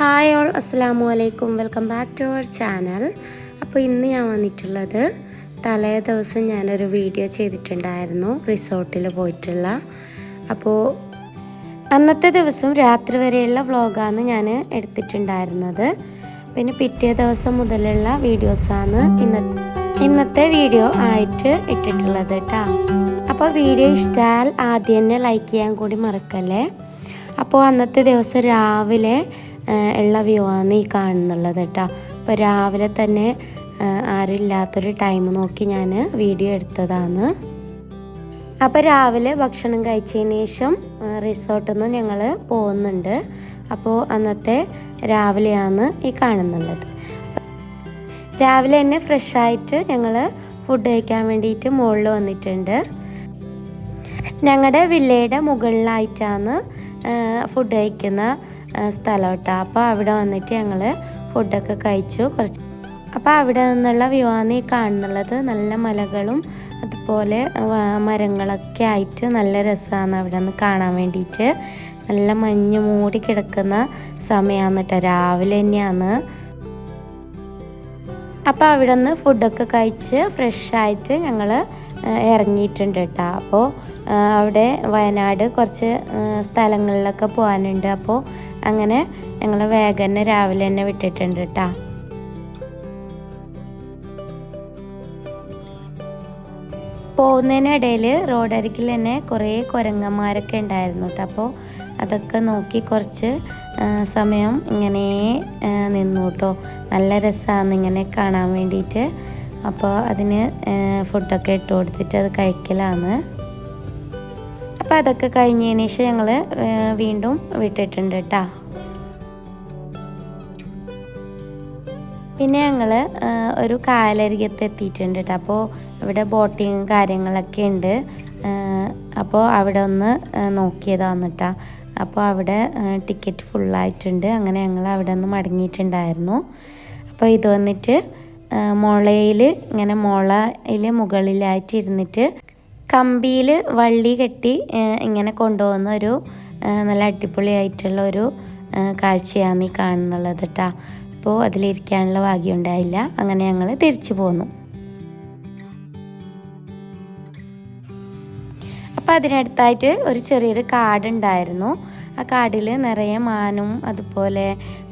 Hi all അസ്സാമു അലൈക്കും welcome back to our channel അപ്പോൾ ഇന്ന് ഞാൻ വന്നിട്ടുള്ളത് തലേ ദിവസം ഞാനൊരു വീഡിയോ ചെയ്തിട്ടുണ്ടായിരുന്നു റിസോർട്ടിൽ പോയിട്ടുള്ള. അപ്പോൾ അന്നത്തെ ദിവസം രാത്രി വരെയുള്ള വ്ളോഗാണ് ഞാൻ എടുത്തിട്ടുണ്ടായിരുന്നത്. പിന്നെ പിറ്റേ ദിവസം മുതലുള്ള വീഡിയോസാണ് ഇന്ന ഇന്നത്തെ വീഡിയോ ആയിട്ട് ഇട്ടിട്ടുള്ളത് കേട്ടോ അപ്പോൾ വീഡിയോ ഇഷ്ടമായാൽ ആദ്യം തന്നെ ലൈക്ക് ചെയ്യാൻ കൂടി മറക്കല്ലേ? അപ്പോൾ അന്നത്തെ ദിവസം രാവിലെ ഉള്ള വ്യൂ ആണ് ഈ കാണുന്നുള്ളത് കേട്ടോ അപ്പോൾ രാവിലെ തന്നെ ആരുമില്ലാത്തൊരു ടൈം നോക്കി ഞാൻ വീഡിയോ എടുത്തതാണ്. അപ്പോൾ രാവിലെ ഭക്ഷണം കഴിച്ചതിന് ശേഷം റിസോർട്ടിൽ നിന്ന് ഞങ്ങൾ പോകുന്നുണ്ട്. അപ്പോൾ അന്നത്തെ രാവിലെയാണ് ഈ കാണുന്നുള്ളത്. രാവിലെ തന്നെ ഫ്രഷായിട്ട് ഞങ്ങൾ ഫുഡ് കഴിക്കാൻ വേണ്ടിയിട്ട് മുകളിൽ വന്നിട്ടുണ്ട്. ഞങ്ങളുടെ വില്ലയുടെ മുകളിലായിട്ടാണ് ഫുഡ് കഴിക്കുന്ന സ്ഥലം കേട്ടോ അപ്പോൾ അവിടെ വന്നിട്ട് ഞങ്ങൾ ഫുഡൊക്കെ കഴിച്ചു. കുറച്ച് അപ്പോൾ അവിടെ നിന്നുള്ള വ്യൂ ആണ് ഈ കാണുന്നുള്ളത് നല്ല മലകളും അതുപോലെ മരങ്ങളൊക്കെ ആയിട്ട് നല്ല രസമാണ് അവിടെ നിന്ന് കാണാൻ വേണ്ടിയിട്ട്. നല്ല മഞ്ഞ് മൂടി കിടക്കുന്ന സമയമാണ് കേട്ടോ രാവിലെ തന്നെയാണ്. അപ്പോൾ അവിടെ നിന്ന് ഫുഡൊക്കെ കഴിച്ച് ഫ്രഷായിട്ട് ഞങ്ങൾ ഇറങ്ങിയിട്ടുണ്ട് കേട്ടോ അപ്പോൾ അവിടെ വയനാട് കുറച്ച് സ്ഥലങ്ങളിലൊക്കെ പോകാനുണ്ട് അപ്പോൾ അങ്ങനെ ഞങ്ങൾ വേഗം തന്നെ രാവിലെ തന്നെ വിട്ടിട്ടുണ്ട് കേട്ടോ പോകുന്നതിനിടയിൽ റോഡരികിൽ തന്നെ കുറേ കുരങ്ങന്മാരൊക്കെ ഉണ്ടായിരുന്നു കേട്ടോ അപ്പോൾ അതൊക്കെ നോക്കി കുറച്ച് സമയം ഇങ്ങനെ നിന്നു കേട്ടോ നല്ല രസമാണ് ഇങ്ങനെ കാണാൻ വേണ്ടിയിട്ട്. അപ്പോൾ അതിന് ഫുഡൊക്കെ ഇട്ട് കൊടുത്തിട്ട് അത് കഴിക്കലാണ്. അപ്പോൾ അതൊക്കെ കഴിഞ്ഞതിന് ശേഷം ഞങ്ങൾ വീണ്ടും വിട്ടിട്ടുണ്ട് കേട്ടോ. പിന്നെ ഞങ്ങൾ ഒരു കായലരികത്ത് എത്തിയിട്ടുണ്ട് കേട്ടോ. അപ്പോൾ ഇവിടെ ബോട്ടിങ് കാര്യങ്ങളൊക്കെ ഉണ്ട്. അപ്പോൾ അവിടെ ഒന്ന് നോക്കിയതാണ് കേട്ടോ. അപ്പോൾ അവിടെ ടിക്കറ്റ് ഫുള്ളായിട്ടുണ്ട് അങ്ങനെ ഞങ്ങൾ അവിടെ നിന്ന് മടങ്ങിയിട്ടുണ്ടായിരുന്നു. അപ്പോൾ ഇത് വന്നിട്ട് മുളയിൽ ഇങ്ങനെ മുളയിൽ മുകളിലായിട്ട് ഇരുന്നിട്ട് കമ്പിയിൽ വള്ളി കെട്ടി ഇങ്ങനെ കൊണ്ടുപോകുന്ന ഒരു നല്ല അടിപൊളിയായിട്ടുള്ള ഒരു കാഴ്ചയാണ് ഈ കാണുന്നുള്ളത് കേട്ടോ അപ്പോൾ അതിലിരിക്കാനുള്ള ഭാഗ്യം ഉണ്ടായില്ല. അങ്ങനെ ഞങ്ങൾ തിരിച്ചു പോന്നു. അപ്പോൾ അതിനടുത്തായിട്ട് ഒരു ചെറിയൊരു കാട് ഉണ്ടായിരുന്നു ആ കാടിൽ നിറയെ മാനും അതുപോലെ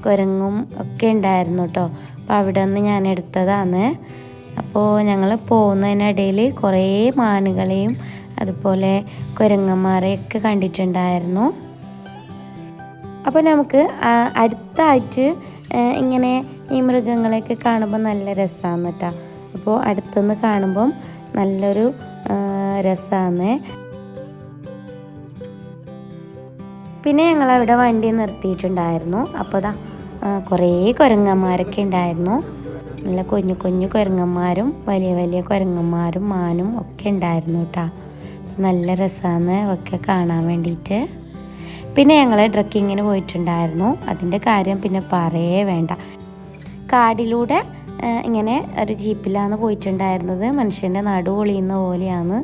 കുരങ്ങും ഒക്കെ ഉണ്ടായിരുന്നു കേട്ടോ അപ്പോൾ അവിടെ നിന്ന് ഞാൻ എടുത്തതാണ്. അപ്പോൾ ഞങ്ങൾ പോകുന്നതിനിടയിൽ കുറേ മാനുകളെയും അതുപോലെ കുരങ്ങന്മാരെയൊക്കെ കണ്ടിട്ടുണ്ടായിരുന്നു. അപ്പോൾ നമുക്ക് അടുത്തായിട്ട് ഇങ്ങനെ ഈ മൃഗങ്ങളെയൊക്കെ കാണുമ്പോൾ നല്ല രസമാണ് കേട്ടോ അപ്പോൾ അടുത്തുനിന്ന് കാണുമ്പം നല്ലൊരു രസമാണ്. പിന്നെ ഞങ്ങൾ അവിടെ വണ്ടി നിർത്തിയിട്ടുണ്ടായിരുന്നു. അപ്പോൾ ദാ കുറേ കുരങ്ങന്മാരൊക്കെ ഉണ്ടായിരുന്നു. നല്ല കുഞ്ഞു കുഞ്ഞു കുരങ്ങന്മാരും വലിയ വലിയ കുരങ്ങന്മാരും മാനും ഒക്കെ ഉണ്ടായിരുന്നു കേട്ടോ. നല്ല രസമാണ് ഒക്കെ കാണാൻ വേണ്ടിയിട്ട്. പിന്നെ ഞങ്ങൾ ട്രക്കിങ്ങിന് പോയിട്ടുണ്ടായിരുന്നു. അതിന്റെ കാര്യം പിന്നെ പറയേ വേണ്ട. കാടിലൂടെ ഇങ്ങനെ ഒരു ജീപ്പിലാണ് പോയിട്ടുണ്ടായിരുന്നത്. മനുഷ്യന്റെ നടു പൊളിയുന്ന പോലെയാണ്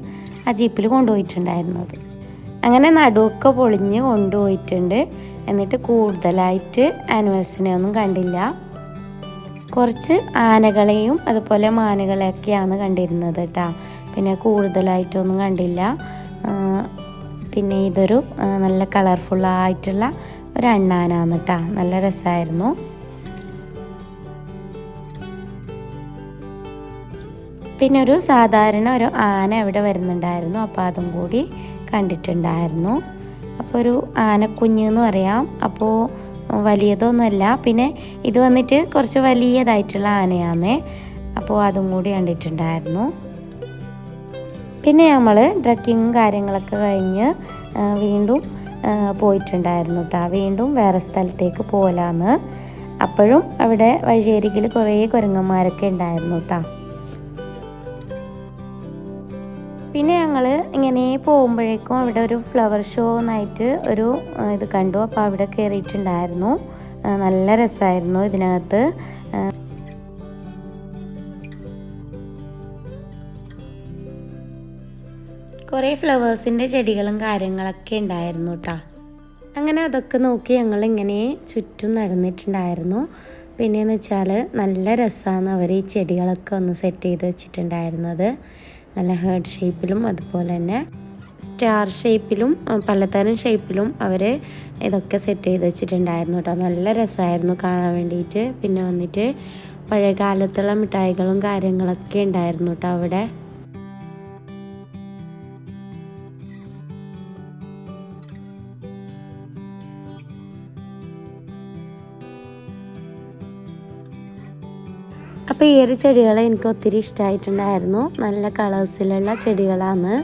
ആ ജീപ്പിൽ കൊണ്ടുപോയിട്ടുണ്ടായിരുന്നത്. അങ്ങനെ നടുവൊക്കെ പൊളിഞ്ഞ് കൊണ്ടുപോയിട്ടുണ്ട്. എന്നിട്ട് കൂടുതലായിട്ട് ആനിമൽസിനെ ഒന്നും കണ്ടില്ല. കുറച്ച് ആനകളെയും അതുപോലെ മാനുകളെയൊക്കെയാണ് കണ്ടിരുന്നത് കേട്ടോ. പിന്നെ കൂടുതലായിട്ടൊന്നും കണ്ടില്ല. പിന്നെ ഇതൊരു നല്ല കളർഫുള്ളായിട്ടുള്ള ഒരു അണ്ണാനാണ് കേട്ടോ. നല്ല രസമായിരുന്നു. പിന്നെ ഒരു സാധാരണ ഒരു ആന ഇവിടെ വരുന്നുണ്ടായിരുന്നു. അപ്പോൾ അതും കൂടി കണ്ടിട്ടുണ്ടായിരുന്നു. അപ്പോൾ ഒരു ആനക്കുഞ്ഞ് എന്ന് പറയാം. അപ്പോൾ വലിയതൊന്നുമല്ല. പിന്നെ ഇത് വന്നിട്ട് കുറച്ച് വലിയതായിട്ടുള്ള ആനയാണേ അപ്പോൾ അതും കൂടി കണ്ടിട്ടുണ്ടായിരുന്നു. പിന്നെ നമ്മൾ ട്രക്കിങ്ങും കാര്യങ്ങളൊക്കെ കഴിഞ്ഞ് വീണ്ടും പോയിട്ടുണ്ടായിരുന്നു കേട്ടോ വീണ്ടും വേറെ സ്ഥലത്തേക്ക് പോകലാന്ന് അപ്പോഴും അവിടെ വഴിയരികിൽ കുറേ കുരങ്ങന്മാരൊക്കെ ഉണ്ടായിരുന്നു കേട്ടോ പിന്നെ ഞങ്ങൾ ഇങ്ങനെ പോകുമ്പോഴേക്കും അവിടെ ഒരു ഫ്ലവർ ഷോ എന്നായിട്ട് ഒരു ഇത് കണ്ടു. അപ്പോൾ അവിടെ കയറിയിട്ടുണ്ടായിരുന്നു നല്ല രസമായിരുന്നു ഇതിനകത്ത്. കുറേ ഫ്ലവേഴ്സിന്റെ ചെടികളും കാര്യങ്ങളൊക്കെ ഉണ്ടായിരുന്നു കേട്ടോ അങ്ങനെ അതൊക്കെ നോക്കി ഞങ്ങൾ ഇങ്ങനെ ചുറ്റും നടന്നിട്ടുണ്ടായിരുന്നു. പിന്നെയെന്ന് വെച്ചാൽ നല്ല രസമാണ് അവർ ഈ ചെടികളൊക്കെ ഒന്ന് സെറ്റ് ചെയ്ത് വെച്ചിട്ടുണ്ടായിരുന്നത്. നല്ല ഹേർഡ് ഷേപ്പിലും അതുപോലെ തന്നെ സ്റ്റാർ ഷേപ്പിലും പലതരം ഷേപ്പിലും അവർ ഇതൊക്കെ സെറ്റ് ചെയ്ത് വെച്ചിട്ടുണ്ടായിരുന്നു കേട്ടോ നല്ല രസമായിരുന്നു കാണാൻ വേണ്ടിയിട്ട്. പിന്നെ വന്നിട്ട് പഴയ കാലത്തുള്ള മിഠായികളും കാര്യങ്ങളൊക്കെ ഉണ്ടായിരുന്നു കേട്ടോ അവിടെ. അപ്പോൾ ഈ ഒരു ചെടികൾ എനിക്ക് ഒത്തിരി ഇഷ്ടമായിട്ടുണ്ടായിരുന്നു നല്ല കളേഴ്സിലുള്ള ചെടികളാണ്.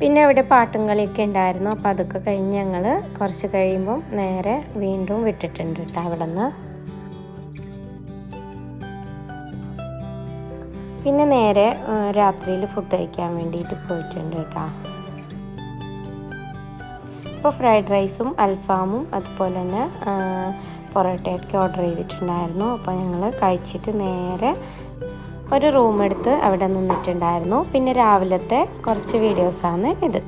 പിന്നെ ഇവിടെ പാട്ടും കളിയൊക്കെ ഉണ്ടായിരുന്നു. അപ്പോൾ അതൊക്കെ കഴിഞ്ഞ് ഞങ്ങൾ കുറച്ച് കഴിയുമ്പം നേരെ വീണ്ടും വിട്ടിട്ടുണ്ട് കേട്ടോ അവിടെ നിന്ന് പിന്നെ നേരെ രാത്രിയിൽ ഫുഡ് കഴിക്കാൻ വേണ്ടിയിട്ട് പോയിട്ടുണ്ട് കേട്ടോ. ഇപ്പോൾ ഫ്രൈഡ് റൈസും അൽഫാമും അതുപോലെ തന്നെ പൊറോട്ടയൊക്കെ ഓർഡർ ചെയ്തിട്ടുണ്ടായിരുന്നു. അപ്പോൾ ഞങ്ങൾ കഴിച്ചിട്ട് നേരെ ഒരു റൂം എടുത്ത് അവിടെ നിന്നിട്ടുണ്ടായിരുന്നു. പിന്നെ രാവിലത്തെ കുറച്ച് വീഡിയോസാണ് ഇത്.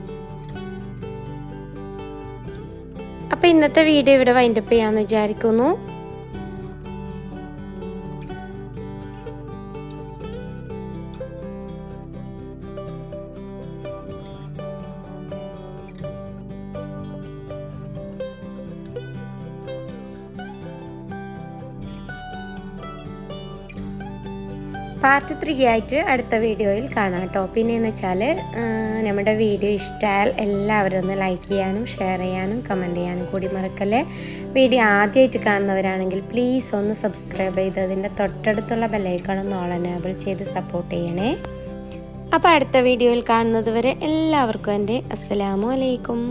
അപ്പോൾ ഇന്നത്തെ വീഡിയോ ഇവിടെ വൈൻഡപ്പ് ചെയ്യാമെന്ന് വിചാരിക്കുന്നു. പാർട്ട് ത്രീ ആയിട്ട് അടുത്ത വീഡിയോയിൽ കാണാം കേട്ടോ. പിന്നെ എന്ന് വെച്ചാൽ നമ്മുടെ വീഡിയോ ഇഷ്ടമായാൽ എല്ലാവരും ഒന്ന് ലൈക്ക് ചെയ്യാനും ഷെയർ ചെയ്യാനും കമന്റ് ചെയ്യാനും കൂടി മറക്കല്ലേ? വീഡിയോ ആദ്യമായിട്ട് കാണുന്നവരാണെങ്കിൽ പ്ലീസ് ഒന്ന് സബ്സ്ക്രൈബ് ചെയ്ത് അതിന്റെ തൊട്ടടുത്തുള്ള ബെല്ലൈക്കണമെന്ന് ഓൾ എനേബിൾ ചെയ്ത് സപ്പോർട്ട് ചെയ്യണേ. അപ്പോൾ അടുത്ത വീഡിയോയിൽ കാണുന്നത് വരെ എല്ലാവർക്കും എന്റെ അസ്സലാമു അലൈക്കും.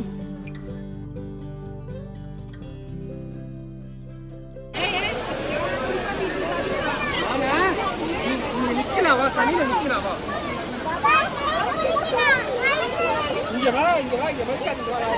更多了。